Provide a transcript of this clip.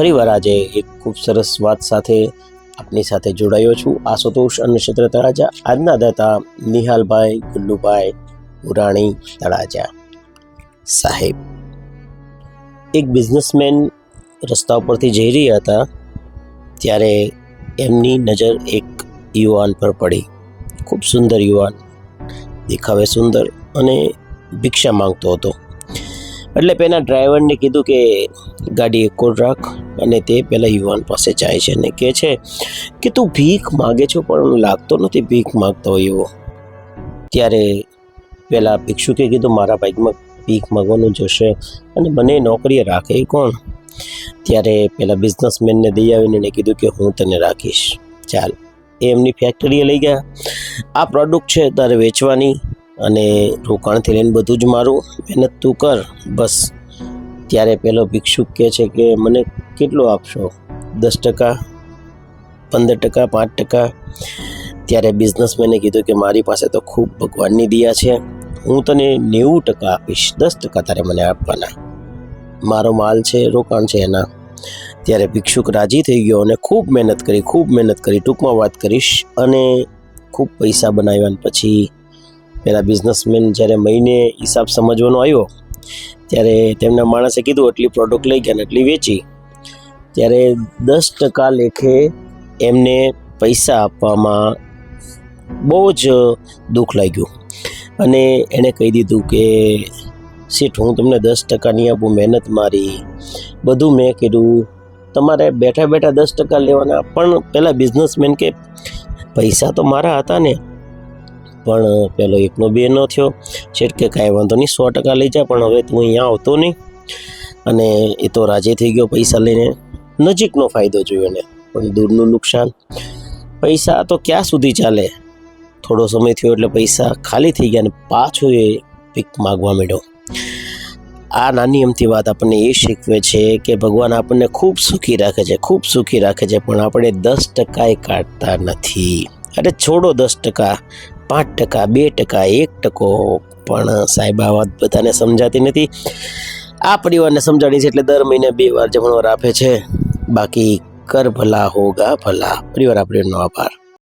ફરીવાર આજે એક ખૂબ સરસ વાત સાથે આપની સાથે જોડાયો છું. આશુતોષ અને ક્ષેત્ર તળાજા. આજના દાતા નિહાલભાઈ, ગુલ્લુભાઈ પુરાણી તળાજા. સાહેબ, એક બિઝનેસમેન રસ્તા ઉપરથી જઈ રહ્યા હતા, ત્યારે એમની નજર એક યુવાન પર પડી. ખૂબ સુંદર યુવાન, દેખાવે સુંદર અને ભિક્ષા માંગતો હતો. એટલે પેલા ડ્રાઈવરને કીધું કે ગાડી એક કોડ રાખ અને તે પેલા યુવાન પાસે જાય છે અને કહે છે કે તું ભીખ માગે છો, પણ લાગતો નથી ભીખ માગતો હોય એવો. ત્યારે પેલા ભિક્ષુકે કીધું, મારા બાઇકમાં ભીખ માગવાનું જશે અને મને નોકરીએ રાખે કોણ? ત્યારે પેલા બિઝનેસમેનને દઈ આવીને એને કીધું કે, હું તને રાખીશ. ચાલ. એ એમની ફેક્ટરીએ લઈ ગયા. આ પ્રોડક્ટ છે તારે વેચવાની. અને રોકાણથી લઈને બધું જ મારું મહેનત તું કર, બસ. ત્યારે પેલો ભિક્ષુક કહે છે કે, મને કેટલું આપશો? દસ ટકા, પંદર ટકા, પાંચ ટકા? ત્યારે બિઝનેસમેને કીધું કે, મારી પાસે તો ખૂબ ભગવાનની દિયા છે. હું તને નેવું ટકા આપીશ. દસ ટકા તારે મને આપવાના. મારો માલ છે, રોકાણ છે એના. ત્યારે ભિક્ષુક રાજી થઈ ગયો અને ખૂબ મહેનત કરી, ખૂબ મહેનત કરી, ટૂંકમાં વાત કરીશ અને ખૂબ પૈસા બનાવ્યા પછી પેલા બિઝનેસમેન જ્યારે મહિને હિસાબ સમજવાનો આવ્યો, ત્યારે તેમના માણસે કીધું એટલી પ્રોડક્ટ લઈ ગયા ને એટલી વેચી. ત્યારે દસ ટકા લેખે એમને પૈસા આપવામાં બહુ જ દુઃખ લાગ્યું. અને એણે કહી દીધું કે, શેઠ, હું તમને દસ ટકાની આપું મહેનત મારી. બધું મેં કીધું. તમારે બેઠા બેઠા દસ ટકા લેવાના. પણ પહેલાં બિઝનેસમેન કે, પૈસા તો મારા હતા ને. પણ પેલો એકનો બે ન થયો. શેઠ કે કાંઈ વાંધો નહીં, સો ટકા લઈ જા, પણ હવે તું અહીંયા આવતો નહીં. અને એ તો રાજી થઈ ગયો પૈસા લઈને. નજીકનો ફાયદો જોયો એને, પણ દૂરનું નુકસાન. પૈસા તો ક્યાં સુધી ચાલે? થોડો સમય થયો એટલે પૈસા ખાલી થઈ ગયા અને પાછો એ પિક માગવા માંડ્યો. આ નાની અમથી વાત આપણને એ શીખવે છે કે ભગવાન આપણને ખૂબ સુખી રાખે છે, ખૂબ સુખી રાખે છે, પણ આપણે દસ ટકાએ કાઢતા નથી. અરે છોડો દસ ટકા. પાંચ ટકા, બે ટકા, એક ટકો. પણ સાહેબ, આ વાત બધાને સમજાતી નથી. આ પરિવારને સમજાણી છે એટલે દર મહિને બે વાર જમણવાર આપે છે. બાકી કર ભલા હોગા ભલા. પરિવાર આપણેનો આભાર.